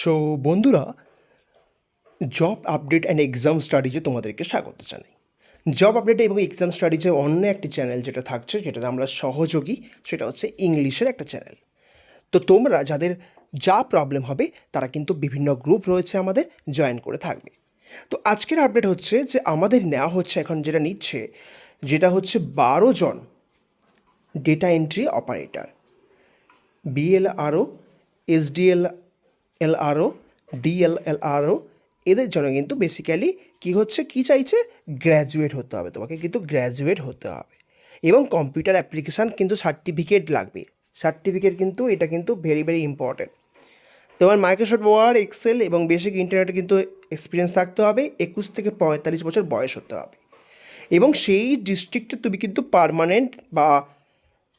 So বন্ধুরা job update and exam স্টাডিজে তোমাদেরকে স্বাগত জানাই। জব আপডেট এবং এক্সাম স্টাডিজে অন্য একটি চ্যানেল যেটা থাকছে, যেটাতে আমরা সহযোগী, সেটা হচ্ছে ইংলিশের একটা চ্যানেল তো তোমরা, যাদের যা প্রবলেম হবে, তারা কিন্তু বিভিন্ন গ্রুপ রয়েছে আমাদের জয়েন করে থাকবে। তো আজকের আপডেট হচ্ছে যে, আমাদের নেওয়া হচ্ছে এখন যেটা নিচ্ছে, যেটা হচ্ছে বারো জন data entry operator BLRO SDL LRO, DLLRO, এদের জন্য কিন্তু বেসিক্যালি কি হচ্ছে, কি চাইছে? গ্র্যাজুয়েট হতে হবে, তোমাকে কিন্তু গ্র্যাজুয়েট হতে হবে। এবং কম্পিউটার অ্যাপ্লিকেশান কিন্তু সার্টিফিকেট লাগবে। সার্টিফিকেট কিন্তু, এটা কিন্তু ভেরি ভেরি ইম্পর্ট্যান্ট তোমার মাইক্রোসফট ওয়ার্ড এক্সেল এবং বেসিক ইন্টারনেটে কিন্তু এক্সপিরিয়েন্স থাকতে হবে, একুশ থেকে পঁয়তাল্লিশ বছর বয়স হতে হবে। এবং সেই ডিস্ট্রিক্টে তুমি কিন্তু পারমানেন্ট বা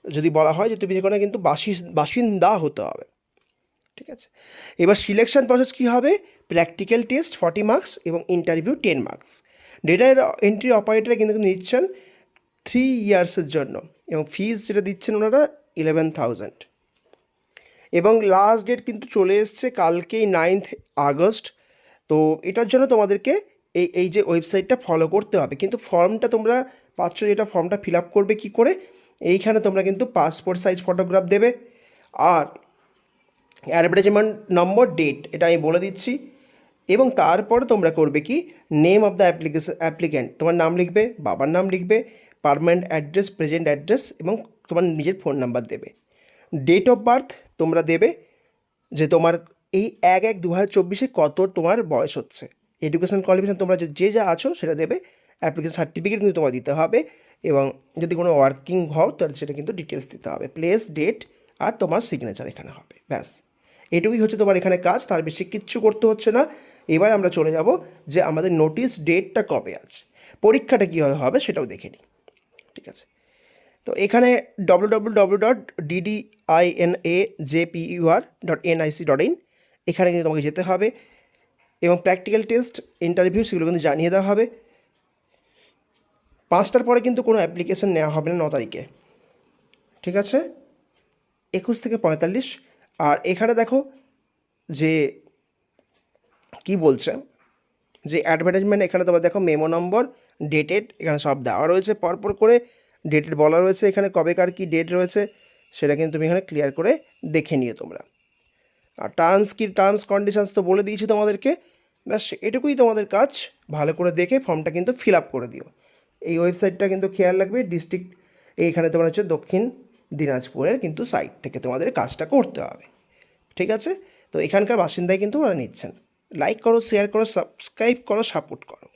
যদি বলা হয় যে তুমি যেখানে কিন্তু বাসি বাসিন্দা হতে হবে। ঠিক আছে। এবার সিলেকশন প্রসেস কী হবে? প্র্যাকটিক্যাল টেস্ট ফর্টি মার্কস এবং interview ten marks data entry অপারেটারে কিন্তু নিচ্ছেন থ্রি ইয়ার্সের জন্য এবং ফিস যেটা দিচ্ছেন ওনারা ইলেভেন থাউজেন্ড এবং লাস্ট ডেট কিন্তু চলে এসছে কালকেই নাইন্থ আগস্ট। তো এটার জন্য তোমাদেরকে এই এই যে ওয়েবসাইটটা ফলো করতে হবে। কিন্তু ফর্মটা তোমরা পাচ্ছ যেটা ফর্মটা ফিল আপ করবে কী করে? এইখানে তোমরা কিন্তু পাসপোর্ট সাইজ ফটোগ্রাফ দেবে। আর অ্যাডভার্টাইজমেন্ট নম্বর ডেট এটা আমি বলে দিচ্ছি। এবং তারপরে তোমরা করবে কি? Name of the application applicant তোমার নাম লিখবে, বাবার নাম লিখবে পারমানেন্ট অ্যাড্রেস প্রেজেন্ট অ্যাড্রেস এবং তোমার নিজের ফোন নাম্বার দেবে। ডেট অফ বার্থ তোমরা দেবে যে তোমার এই এক এক দু হাজার চব্বিশে কত তোমার বয়স হচ্ছে। এডুকেশন কোয়ালিফিকেশন তোমরা যে যে আছো সেটা দেবে। অ্যাপ্লিকেশন সার্টিফিকেট কিন্তু তোমার দিতে হবে এবং যদি কোনো ওয়ার্কিং হও তাহলে সেটা কিন্তু ডিটেলস দিতে হবে। প্লেস ডেট আর তোমার সিগনেচার এখানে হবে। ব্যাস। এটুকুই হচ্ছে তোমার এখানে কাজ, তার বেশি কিচ্ছু করতে হচ্ছে না। এবার আমরা চলে যাব যে আমাদের নোটিশ ডেটটা কবে আছে। পরীক্ষাটা কীভাবে হবে সেটাও দেখে নিই। ঠিক আছে? তো এখানে W W W dot DD I N A J P U R dot NIC dot in এখানে কিন্তু তোমাকে যেতে হবে এবং প্র্যাকটিক্যাল টেস্ট ইন্টারভিউ সেগুলো কিন্তু জানিয়ে দেওয়া হবে। পাঁচটার পরে কিন্তু কোনো অ্যাপ্লিকেশন নেওয়া হবে না, ন তারিখে। ঠিক আছে? একুশ থেকে পঁয়তাল্লিশ আর এখানে দেখো যে কি বলছে? যে অ্যাডভার্টাইজমেন্ট এখানে তোমার দেখো মেমো নম্বর ডেটেড এখানে সব দেওয়া রয়েছে। পরপর করে ডেটেড বলা রয়েছে। এখানে কবেকার কি ডেট রয়েছে, সেটা কিন্তু তুমি এখানে ক্লিয়ার করে দেখে নিও তোমরা। আর টার্মস কি টার্মস কন্ডিশনস তো বলে দিয়েছি তোমাদেরকে। ব্যাস, এটুকুই তোমাদের কাজ। ভালো করে দেখে ফর্মটা কিন্তু ফিল আপ করে দিও। এই ওয়েবসাইটটা কিন্তু খেয়াল রাখবে। ডিস্ট্রিক্ট এইখানে তোমার হচ্ছে দক্ষিণ দিনাজপুরের কিন্তু সাইট থেকে তোমাদের কাজটা করতে হবে। ঠিক আছে? তো এখানকার বাসিন্দাই কিন্তু ওরা নিচ্ছেন। লাইক করো শেয়ার করো সাবস্ক্রাইব করো সাপোর্ট করো।